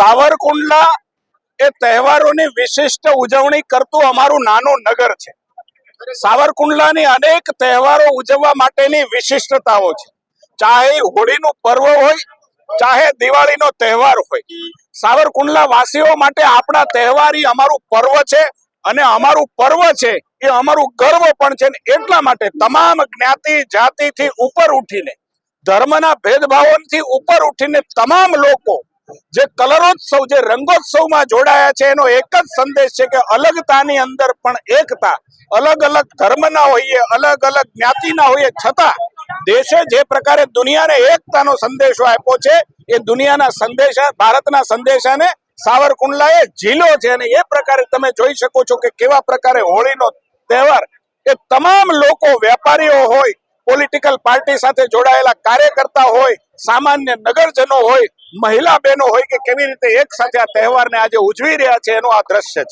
સાવરકુંડલા એ તહેવારોની વિશિષ્ટ ઉજવણી કરતું અમારું નાનું નગર છે. સાવરકુંડલાની અનેક તહેવારો ઉજવવા માટેની વિશિષ્ટતાઓ છે. ચાહે હોળીનું પર્વ હોય, ચાહે દિવાળીનો તહેવાર હોય. સાવરકુંડલા વાસીઓ માટે આપણા તહેવાર અમારું પર્વ છે અને અમારું પર્વ છે એ અમારું ગર્વ પણ છે એટલા માટે તમામ જ્ઞાતિ જાતિથી ઉપર ઉઠીને, ધર્મના ભેદભાવોથી ઉપર ઉઠીને તમામ લોકો જે કલરોત્સવ, જે રંગોત્સવમાં જોડાયા છે, એનો એક જ સંદેશ છે કે અલગતાની અંદર પણ એકતા અલગ અલગ ધર્મના હોઈએ અલગ અલગ જ્ઞાતિના હોઈએ, છતાં દેશે જે પ્રકારે દુનિયાને એકતાનો સંદેશો આપ્યો છે, એ દુનિયાના સંદેશા, ભારતના સંદેશાને સાવરકુંડલાએ ઝીલો છે અને એ પ્રકારે તમે જોઈ શકો છો કે કેવા પ્રકારે હોળીનો તહેવાર, એ તમામ લોકો વેપારીઓ હોય પોલિટિકલ પાર્ટી સાથે જોડાયેલા કાર્યકર્તા હોય, સામાન્ય નગરજનો હોય મહિલા બહેનો હોય કે કેવી રીતે એક સાથે આ તહેવારને આજે ઉજવી રહ્યા છે, એનું આ દ્રશ્ય છે.